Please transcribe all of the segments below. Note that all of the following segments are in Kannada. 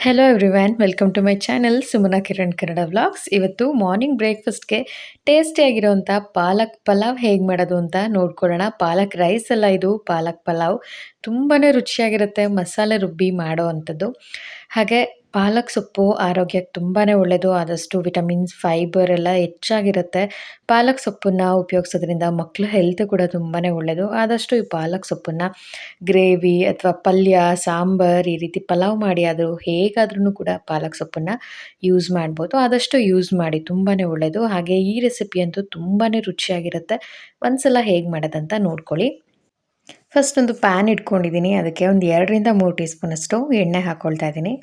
Hello everyone welcome to my channel Sumana Kiran Kannada vlogs ಇವತ್ತು ಮಾರ್ನಿಂಗ್ ಬ್ರೇಕ್ಫಾಸ್ಟ್ಗೆ ಟೇಸ್ಟಿಯಾಗಿರೋವಂಥ ಪಾಲಕ್ ಪಲಾವ್ ಹೇಗೆ ಮಾಡೋದು ಅಂತ ನೋಡ್ಕೊಳ್ಳೋಣ. ಪಾಲಕ್ ರೈಸ್ ಅಲ್ಲ ಇದು, ಪಾಲಕ್ ಪಲಾವ್. ತುಂಬಾ ರುಚಿಯಾಗಿರುತ್ತೆ, ಮಸಾಲೆ ರುಬ್ಬಿ ಮಾಡೋ ಅಂಥದ್ದು. ಹಾಗೆ ಪಾಲಕ್ ಸೊಪ್ಪು ಆರೋಗ್ಯಕ್ಕೆ ತುಂಬಾ ಒಳ್ಳೆಯದು ಆದಷ್ಟು ವಿಟಮಿನ್ಸ್ ಫೈಬರ್ ಎಲ್ಲ ಹೆಚ್ಚಾಗಿರುತ್ತೆ. ಪಾಲಕ್ ಸೊಪ್ಪನ್ನು ಉಪಯೋಗಿಸೋದ್ರಿಂದ ಮಕ್ಕಳ ಹೆಲ್ತ್ ಕೂಡ ತುಂಬಾ ಒಳ್ಳೆಯದು ಆದಷ್ಟು ಈ ಪಾಲಕ್ ಸೊಪ್ಪನ್ನು ಗ್ರೇವಿ ಅಥವಾ ಪಲ್ಯ, ಸಾಂಬಾರ್ ಈ ರೀತಿ ಪಲಾವ್ ಮಾಡಿ ಆದರೂ ಹೇಗಾದ್ರೂ ಕೂಡ ಪಾಲಕ್ ಸೊಪ್ಪನ್ನು ಯೂಸ್ ಮಾಡ್ಬೋದು. ಆದಷ್ಟು ಯೂಸ್ ಮಾಡಿ ತುಂಬಾ ಒಳ್ಳೆಯದು ಹಾಗೆ ಈ ರೆಸಿಪಿ ಅಂತೂ ತುಂಬಾ ರುಚಿಯಾಗಿರುತ್ತೆ. ಒಂದ್ಸಲ ಹೇಗೆ ಮಾಡೋದಂತ ನೋಡ್ಕೊಳ್ಳಿ. ಫಸ್ಟ್ ಒಂದು ಪ್ಯಾನ್ ಇಟ್ಕೊಂಡಿದ್ದೀನಿ. ಅದಕ್ಕೆ ಒಂದು ಎರಡರಿಂದ ಮೂರು ಟೀ ಸ್ಪೂನಷ್ಟು ಎಣ್ಣೆ ಹಾಕ್ಕೊಳ್ತಾ ಇದ್ದೀನಿ.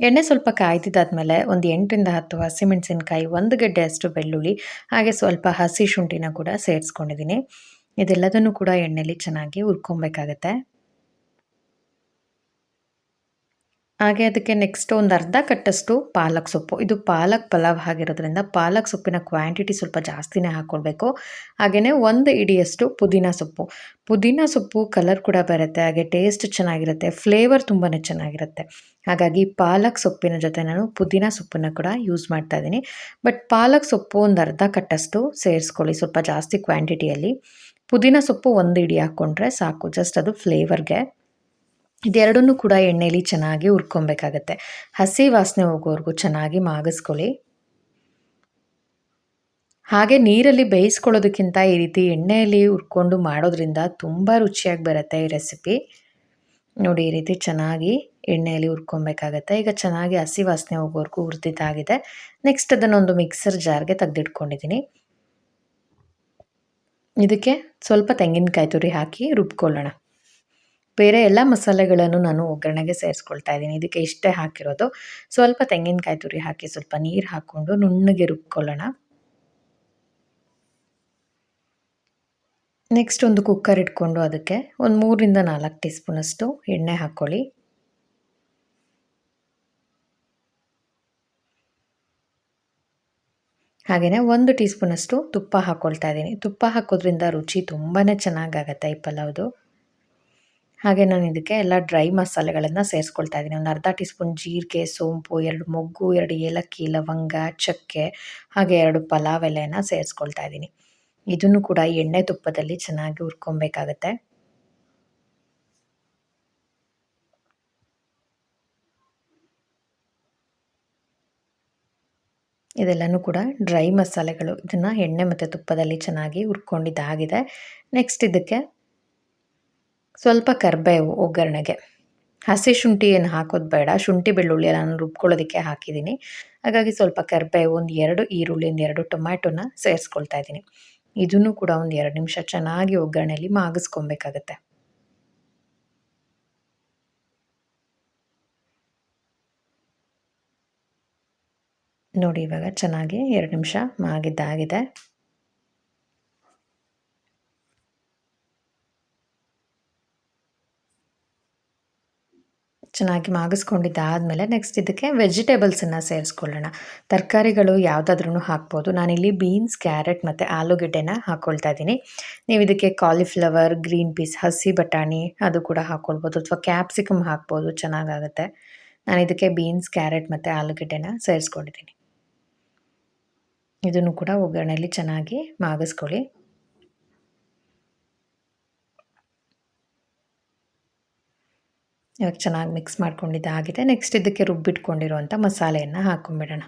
ಎಣ್ಣೆ ಸ್ವಲ್ಪ ಕಾಯ್ದಿದ್ದಾದಮೇಲೆ ಒಂದು ಎಂಟರಿಂದ ಹತ್ತು ಹಸಿಮೆಣಸಿನ್ಕಾಯಿ, ಒಂದು ಗಡ್ಡೆ ಅಷ್ಟು ಬೆಳ್ಳುಳ್ಳಿ, ಹಾಗೆ ಸ್ವಲ್ಪ ಹಸಿ ಶುಂಠಿನ ಕೂಡ ಸೇರಿಸ್ಕೊಂಡಿದ್ದೀನಿ. ಇದೆಲ್ಲದನ್ನು ಕೂಡ ಎಣ್ಣೆಲಿ ಚೆನ್ನಾಗಿ ಹುರ್ಕೊಬೇಕಾಗತ್ತೆ. ಹಾಗೆ ಅದಕ್ಕೆ ನೆಕ್ಸ್ಟ್ ಒಂದು ಅರ್ಧ ಕಟ್ಟಷ್ಟು ಪಾಲಕ್ ಸೊಪ್ಪು. ಇದು ಪಾಲಕ್ ಪಲಾವ್ ಆಗಿರೋದ್ರಿಂದ ಪಾಲಕ್ ಸೊಪ್ಪಿನ ಕ್ವಾಂಟಿಟಿ ಸ್ವಲ್ಪ ಜಾಸ್ತಿನೇ ಹಾಕ್ಕೊಳ್ಬೇಕು ಹಾಗೆಯೇ ಒಂದು ಇಡಿಯಷ್ಟು ಪುದೀನ ಸೊಪ್ಪು. ಪುದೀನ ಸೊಪ್ಪು ಕಲರ್ ಕೂಡ ಬರುತ್ತೆ, ಹಾಗೆ ಟೇಸ್ಟ್ ಚೆನ್ನಾಗಿರುತ್ತೆ ಫ್ಲೇವರ್ ತುಂಬಾ ಚೆನ್ನಾಗಿರುತ್ತೆ. ಹಾಗಾಗಿ ಪಾಲಕ್ ಸೊಪ್ಪಿನ ಜೊತೆ ನಾನು ಪುದೀನ ಸೊಪ್ಪನ್ನು ಕೂಡ ಯೂಸ್ ಮಾಡ್ತಾ ಇದ್ದೀನಿ. ಬಟ್ ಪಾಲಕ್ ಸೊಪ್ಪು ಒಂದು ಅರ್ಧ ಕಟ್ಟಷ್ಟು ಸೇರಿಸ್ಕೊಳ್ಳಿ, ಸ್ವಲ್ಪ ಜಾಸ್ತಿ ಕ್ವಾಂಟಿಟಿಯಲ್ಲಿ ಪುದೀನ ಸೊಪ್ಪು ಒಂದು ಇಡಿ ಹಾಕ್ಕೊಂಡ್ರೆ ಸಾಕು ಜಸ್ಟ್ ಅದು ಫ್ಲೇವರ್ಗೆ ಇದೆರಡನ್ನೂ ಕೂಡ ಎಣ್ಣೆಲಿ ಚೆನ್ನಾಗಿ ಹುರ್ಕೊಬೇಕಾಗತ್ತೆ. ಹಸಿ ವಾಸನೆ ಹೋಗೋವರೆಗೂ ಚೆನ್ನಾಗಿ ಮಾಗಿಸ್ಕೊಳ್ಳಿ. ಹಾಗೆ ನೀರಲ್ಲಿ ಬೇಯಿಸ್ಕೊಳ್ಳೋದಕ್ಕಿಂತ ಈ ರೀತಿ ಎಣ್ಣೆಯಲ್ಲಿ ಹುರ್ಕೊಂಡು ಮಾಡೋದ್ರಿಂದ ತುಂಬ ರುಚಿಯಾಗಿ ಬರುತ್ತೆ ಈ ರೆಸಿಪಿ. ನೋಡಿ, ಈ ರೀತಿ ಚೆನ್ನಾಗಿ ಎಣ್ಣೆಯಲ್ಲಿ ಹುರ್ಕೊಬೇಕಾಗತ್ತೆ. ಈಗ ಚೆನ್ನಾಗಿ ಹಸಿ ವಾಸನೆ ಹೋಗೋವರೆಗೂ ಹುರಿದಿದ್ದಾಗಿದೆ. ನೆಕ್ಸ್ಟ್ ಅದನ್ನೊಂದು ಮಿಕ್ಸರ್ ಜಾರ್ಗೆ ತೆಗೆದಿಟ್ಕೊಂಡಿದ್ದೀನಿ. ಇದಕ್ಕೆ ಸ್ವಲ್ಪ ತೆಂಗಿನಕಾಯಿ ತುರಿ ಹಾಕಿ ರುಬ್ಕೊಳ್ಳೋಣ. ಬೇರೆ ಎಲ್ಲ ಮಸಾಲೆಗಳನ್ನು ನಾನು ಒಗ್ಗರಣೆಗೆ ಸೇರಿಸ್ಕೊಳ್ತಾ ಇದ್ದೀನಿ. ಇದಕ್ಕೆ ಇಷ್ಟೇ ಹಾಕಿರೋದು. ಸ್ವಲ್ಪ ತೆಂಗಿನಕಾಯಿ ತುರಿ ಹಾಕಿ, ಸ್ವಲ್ಪ ನೀರು ಹಾಕ್ಕೊಂಡು ನುಣ್ಣಗೆ ರುಬ್ಕೊಳ್ಳೋಣ. ನೆಕ್ಸ್ಟ್ ಒಂದು ಕುಕ್ಕರ್ ಇಟ್ಕೊಂಡು ಅದಕ್ಕೆ ಒಂದು ಮೂರರಿಂದ ನಾಲ್ಕು ಟೀ ಸ್ಪೂನಷ್ಟು ಎಣ್ಣೆ ಹಾಕ್ಕೊಳ್ಳಿ. ಹಾಗೆಯೇ ಒಂದು ಟೀ ಸ್ಪೂನಷ್ಟು ತುಪ್ಪ ಹಾಕ್ಕೊಳ್ತಾ ಇದ್ದೀನಿ. ತುಪ್ಪ ಹಾಕೋದ್ರಿಂದ ರುಚಿ ತುಂಬಾ ಚೆನ್ನಾಗಾಗತ್ತೆ ಈ ಪಲಾವ್ದು. ಹಾಗೆ ನಾನು ಇದಕ್ಕೆ ಎಲ್ಲ ಡ್ರೈ ಮಸಾಲೆಗಳನ್ನು ಸೇರಿಸ್ಕೊಳ್ತಾ ಇದ್ದೀನಿ. ಒಂದು ಅರ್ಧ ಟೀ ಸ್ಪೂನ್ ಜೀರಿಗೆ, ಸೋಂಪು, ಎರಡು ಮೊಗ್ಗು, ಎರಡು ಏಲಕ್ಕಿ, ಲವಂಗ, ಚಕ್ಕೆ, ಹಾಗೆ ಎರಡು ಪಲಾವ್ ಎಲೆನ ಸೇರಿಸ್ಕೊಳ್ತಾ ಇದ್ದೀನಿ. ಇದನ್ನು ಕೂಡ ಎಣ್ಣೆ ತುಪ್ಪದಲ್ಲಿ ಚೆನ್ನಾಗಿ ಹುರ್ಕೊಬೇಕಾಗತ್ತೆ. ಇದೆಲ್ಲನೂ ಕೂಡ ಡ್ರೈ ಮಸಾಲೆಗಳು ಇದನ್ನು ಎಣ್ಣೆ ಮತ್ತು ತುಪ್ಪದಲ್ಲಿ ಚೆನ್ನಾಗಿ ಹುರ್ಕೊಂಡಿದ್ದಾಗಿದೆ. ನೆಕ್ಸ್ಟ್ ಇದಕ್ಕೆ ಸ್ವಲ್ಪ ಕರಿಬೇವು ಒಗ್ಗರಣೆಗೆ. ಹಸಿ ಶುಂಠಿ ಏನು ಹಾಕೋದು ಬೇಡ. ಶುಂಠಿ ಬೆಳ್ಳುಳ್ಳಿ ನಾನು ರುಬ್ಕೊಳ್ಳೋದಕ್ಕೆ ಹಾಕಿದ್ದೀನಿ. ಹಾಗಾಗಿ ಸ್ವಲ್ಪ ಕರಿಬೇವು ಒಂದು ಎರಡು ಈರುಳ್ಳಿ, ಒಂದು ಎರಡು ಟೊಮ್ಯಾಟೊನ ಸೇರಿಸ್ಕೊಳ್ತಾ ಇದ್ದೀನಿ. ಇದನ್ನು ಕೂಡ ಒಂದು ಎರಡು ನಿಮಿಷ ಚೆನ್ನಾಗಿ ಒಗ್ಗರಣೆಯಲ್ಲಿ ಮಾಗಿಸ್ಕೊಬೇಕಾಗತ್ತೆ. ನೋಡಿ ಇವಾಗ ಚೆನ್ನಾಗಿ ಎರಡು ನಿಮಿಷ ಮಾಗಿದ್ದಾಗಿದೆ. ಚೆನ್ನಾಗಿ ಮಾಗಿಸ್ಕೊಂಡಿದ್ದಾದಮೇಲೆ ನೆಕ್ಸ್ಟ್ ಇದಕ್ಕೆ ವೆಜಿಟೇಬಲ್ಸನ್ನು ಸೇರಿಸ್ಕೊಳ್ಳೋಣ. ತರಕಾರಿಗಳು ಯಾವುದಾದ್ರೂ ಹಾಕ್ಬೋದು. ನಾನಿಲ್ಲಿ ಬೀನ್ಸ್ ಕ್ಯಾರೆಟ್ ಮತ್ತು ಆಲೂಗೆಡ್ಡೆನ ಹಾಕ್ಕೊಳ್ತಾ ಇದ್ದೀನಿ. ನೀವು ಇದಕ್ಕೆ ಕಾಲಿಫ್ಲವರ್ ಗ್ರೀನ್ ಪೀಸ್ ಹಸಿ ಬಟಾಣಿ ಅದು ಕೂಡ ಹಾಕ್ಕೊಳ್ಬೋದು ಅಥವಾ ಕ್ಯಾಪ್ಸಿಕಮ್ ಹಾಕ್ಬೋದು. ಚೆನ್ನಾಗಾಗುತ್ತೆ. ನಾನು ಇದಕ್ಕೆ ಬೀನ್ಸ್ ಕ್ಯಾರೆಟ್ ಮತ್ತು ಆಲೂಗೆಡ್ಡೆನ ಸೇರಿಸ್ಕೊಂಡಿದ್ದೀನಿ. ಇದನ್ನು ಕೂಡ ಒಗ್ಗರಣೆಯಲ್ಲಿ ಚೆನ್ನಾಗಿ ಮಾಗಿಸ್ಕೊಳ್ಳಿ. ಇವಾಗ ಚೆನ್ನಾಗಿ ಮಿಕ್ಸ್ ಮಾಡ್ಕೊಂಡಿದ್ದಾಗಿದೆ ನೆಕ್ಸ್ಟ್ ಇದಕ್ಕೆ ರುಬ್ಬಿಟ್ಕೊಂಡಿರುವಂಥ ಮಸಾಲೆಯನ್ನು ಹಾಕೊಂಡ್ಬಿಡೋಣ.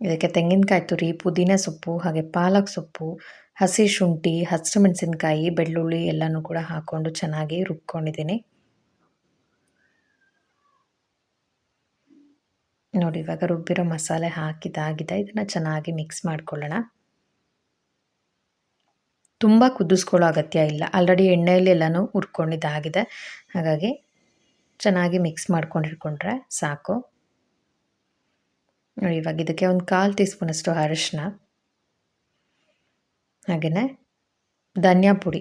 ಇದಕ್ಕೆ ತೆಂಗಿನಕಾಯಿ ತುರಿ, ಪುದೀನ ಸೊಪ್ಪು, ಹಾಗೆ ಪಾಲಕ್ ಸೊಪ್ಪು, ಹಸಿ ಶುಂಠಿ ಹಸಿರು ಮೆಣಸಿನ್ಕಾಯಿ ಬೆಳ್ಳುಳ್ಳಿ ಎಲ್ಲನೂ ಕೂಡ ಹಾಕ್ಕೊಂಡು ಚೆನ್ನಾಗಿ ರುಬ್ಕೊಂಡಿದ್ದೀನಿ. ನೋಡಿ ಇವಾಗ ರುಬ್ಬಿರೋ ಮಸಾಲೆ ಹಾಕಿದಾಗಿದೆ ಇದನ್ನು ಚೆನ್ನಾಗಿ ಮಿಕ್ಸ್ ಮಾಡ್ಕೊಳ್ಳೋಣ. ತುಂಬ ಕುದಿಸ್ಕೊಳ್ಳೋ ಅಗತ್ಯ ಇಲ್ಲ. ಆಲ್ರೆಡಿ ಎಣ್ಣೆಯಲ್ಲಿ ಎಲ್ಲನೂ ಹುರ್ಕೊಂಡಿದ್ದಾಗಿದೆ ಹಾಗಾಗಿ ಚೆನ್ನಾಗಿ ಮಿಕ್ಸ್ ಮಾಡ್ಕೊಂಡಿಟ್ಕೊಂಡ್ರೆ ಸಾಕು. ನೋಡಿ, ಇವಾಗ ಇದಕ್ಕೆ ಒಂದು ಕಾಲು ಟೀ ಸ್ಪೂನಷ್ಟು ಅರಿಶಿನ ಹಾಗೆಯೇ ಧನಿಯಾ ಪುಡಿ.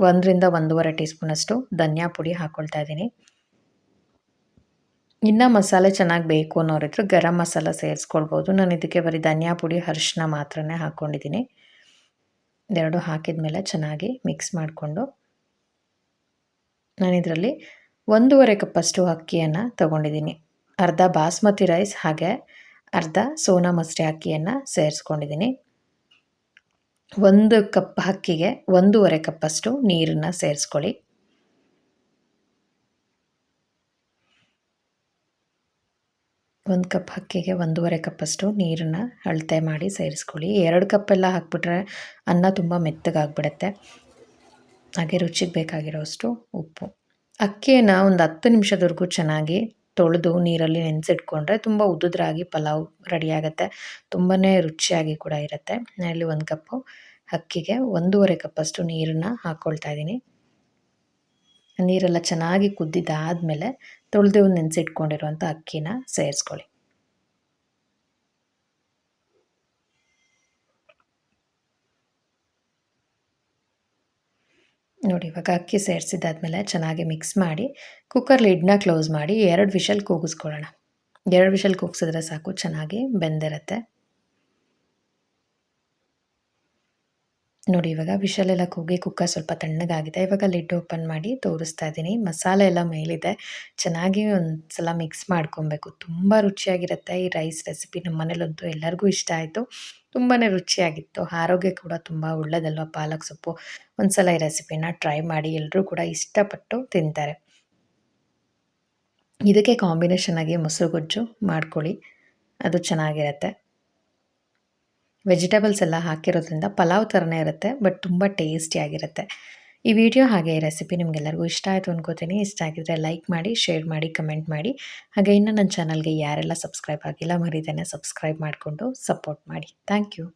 ಒಂದರಿಂದ ಒಂದೂವರೆ ಟೀ ಸ್ಪೂನಷ್ಟು ಧನಿಯಾ ಪುಡಿ ಹಾಕ್ಕೊಳ್ತಾ ಇದ್ದೀನಿ. ಇನ್ನು ಮಸಾಲೆ ಚೆನ್ನಾಗಿ ಬೇಕು ಅನ್ನೋರಿದ್ರು ಗರಂ ಮಸಾಲ ಸೇರಿಸ್ಕೊಳ್ಬೋದು. ನಾನು ಇದಕ್ಕೆ ಬರೀ ಧನಿಯಾ ಪುಡಿ ಅರಿಶಿನ ಮಾತ್ರನೇ ಹಾಕ್ಕೊಂಡಿದ್ದೀನಿ ಇದೆರಡು ಹಾಕಿದ ಮೇಲೆ ಚೆನ್ನಾಗಿ ಮಿಕ್ಸ್ ಮಾಡಿಕೊಂಡು ನಾನಿದರಲ್ಲಿ ಒಂದೂವರೆ ಕಪ್ಪಷ್ಟು ಅಕ್ಕಿಯನ್ನು ತಗೊಂಡಿದ್ದೀನಿ. ಅರ್ಧ ಬಾಸ್ಮತಿ ರೈಸ್ ಹಾಗೆ ಅರ್ಧ ಸೋನಾ ಮಸೂರಿ ಅಕ್ಕಿಯನ್ನು ಸೇರಿಸ್ಕೊಂಡಿದ್ದೀನಿ. ಒಂದು ಕಪ್ ಅಕ್ಕಿಗೆ ಒಂದೂವರೆ ಕಪ್ಪಷ್ಟು ನೀರನ್ನು ಸೇರಿಸ್ಕೊಳ್ಳಿ. ಒಂದು ಕಪ್ ಅಕ್ಕಿಗೆ ಒಂದೂವರೆ ಕಪ್ಪಷ್ಟು ನೀರನ್ನು ಅಳತೆ ಮಾಡಿ ಸೇರಿಸ್ಕೊಳ್ಳಿ. ಎರಡು ಕಪ್ಪೆಲ್ಲ ಹಾಕ್ಬಿಟ್ರೆ ಅನ್ನ ತುಂಬ ಮೆತ್ತಗಾಗ್ಬಿಡುತ್ತೆ. ಹಾಗೆ ರುಚಿಗೆ ಬೇಕಾಗಿರೋಷ್ಟು ಉಪ್ಪು. ಅಕ್ಕಿಯನ್ನು ಒಂದು ಹತ್ತು ನಿಮಿಷದವರೆಗೂ ಚೆನ್ನಾಗಿ ತೊಳೆದು ನೀರಲ್ಲಿ ನೆನೆಸಿಟ್ಕೊಂಡ್ರೆ ತುಂಬ ಉದುದ್ರಾಗಿ ಪಲಾವ್ ರೆಡಿಯಾಗುತ್ತೆ. ತುಂಬಾ ರುಚಿಯಾಗಿ ಕೂಡ ಇರುತ್ತೆ. ನಾನಿಲ್ಲಿ ಒಂದು ಕಪ್ಪು ಅಕ್ಕಿಗೆ ಒಂದೂವರೆ ಕಪ್ಪಷ್ಟು ನೀರನ್ನು ಹಾಕ್ಕೊಳ್ತಾ ಇದ್ದೀನಿ. ನೀರೆಲ್ಲ ಚೆನ್ನಾಗಿ ಕುದ್ದಿದ್ದಾದಮೇಲೆ ತೊಳೆದು ನೆನೆಸಿಟ್ಕೊಂಡಿರುವಂಥ ಅಕ್ಕಿನ ಸೇರಿಸ್ಕೊಳ್ಳಿ. ನೋಡಿ, ಇವಾಗ ಅಕ್ಕಿ ಸೇರಿಸಿದ್ದಾದ್ಮೇಲೆ ಚೆನ್ನಾಗಿ ಮಿಕ್ಸ್ ಮಾಡಿ, ಕುಕ್ಕರ್ ಲಿಡ್ನ ಕ್ಲೋಸ್ ಮಾಡಿ ಎರಡು ವಿಷಲ್ ಕೂಗಿಸ್ಕೊಳ್ಳೋಣ. ಎರಡು ವಿಷಲ್ ಕೂಗಿಸಿದ್ರೆ ಸಾಕು, ಚೆನ್ನಾಗಿ ಬೆಂದಿರುತ್ತೆ. ನೋಡಿ, ಇವಾಗ ವಿಷಲೆಲ್ಲ ಕೂಗಿ ಕುಕ್ಕರ್ ಸ್ವಲ್ಪ ತಣ್ಣಗಾಗಿದೆ. ಇವಾಗ ಲಿಡ್ ಓಪನ್ ಮಾಡಿ ತೋರಿಸ್ತಾ ಇದ್ದೀನಿ. ಮಸಾಲೆ ಎಲ್ಲ ಮೇಲಿದೆ. ಚೆನ್ನಾಗಿ ಒಂದ್ಸಲ ಮಿಕ್ಸ್ ಮಾಡ್ಕೊಬೇಕು. ತುಂಬ ರುಚಿಯಾಗಿರುತ್ತೆ ಈ ರೈಸ್ ರೆಸಿಪಿ. ನಮ್ಮ ಮನೇಲಂತೂ ಎಲ್ಲರಿಗೂ ಇಷ್ಟ ಆಯಿತು. ತುಂಬಾ ರುಚಿಯಾಗಿತ್ತು. ಆರೋಗ್ಯ ಕೂಡ ತುಂಬ ಒಳ್ಳೆಯದಲ್ವ ಪಾಲಕ್ ಸೊಪ್ಪು. ಒಂದು ಸಲ ಈ ರೆಸಿಪಿನ ಟ್ರೈ ಮಾಡಿ. ಎಲ್ಲರೂ ಕೂಡ ಇಷ್ಟಪಟ್ಟು ತಿಂತಾರೆ. ಇದಕ್ಕೆ ಕಾಂಬಿನೇಷನ್ ಆಗಿ ಮೊಸರು ಗೊಜ್ಜು ಮಾಡ್ಕೊಳ್ಳಿ. ಅದು ಚೆನ್ನಾಗಿರುತ್ತೆ. ವೆಜಿಟೇಬಲ್ಸ್ ಎಲ್ಲ ಹಾಕಿರೋದ್ರಿಂದ ಪಲಾವ್ ಥರನೇ ಇರುತ್ತೆ, ಬಟ್ ತುಂಬ ಟೇಸ್ಟಿಯಾಗಿರುತ್ತೆ ಈ ವಿಡಿಯೋ ಹಾಗೆ ಈ ರೆಸಿಪಿ ನಿಮಗೆಲ್ಲರಿಗೂ ಇಷ್ಟ ಆಯಿತು ಅನ್ಕೋತೀನಿ. ಇಷ್ಟ ಆಗಿದ್ರೆ ಲೈಕ್ ಮಾಡಿ, ಶೇರ್ ಮಾಡಿ, ಕಮೆಂಟ್ ಮಾಡಿ. ಹಾಗೆ ಇನ್ನೂ ನನ್ನ ಚಾನಲ್ಗೆ ಯಾರೆಲ್ಲ ಸಬ್ಸ್ಕ್ರೈಬ್ ಆಗಿಲ್ಲ ಮರಿದೇನೆ ಸಬ್ಸ್ಕ್ರೈಬ್ ಮಾಡಿಕೊಂಡು ಸಪೋರ್ಟ್ ಮಾಡಿ. Thank you.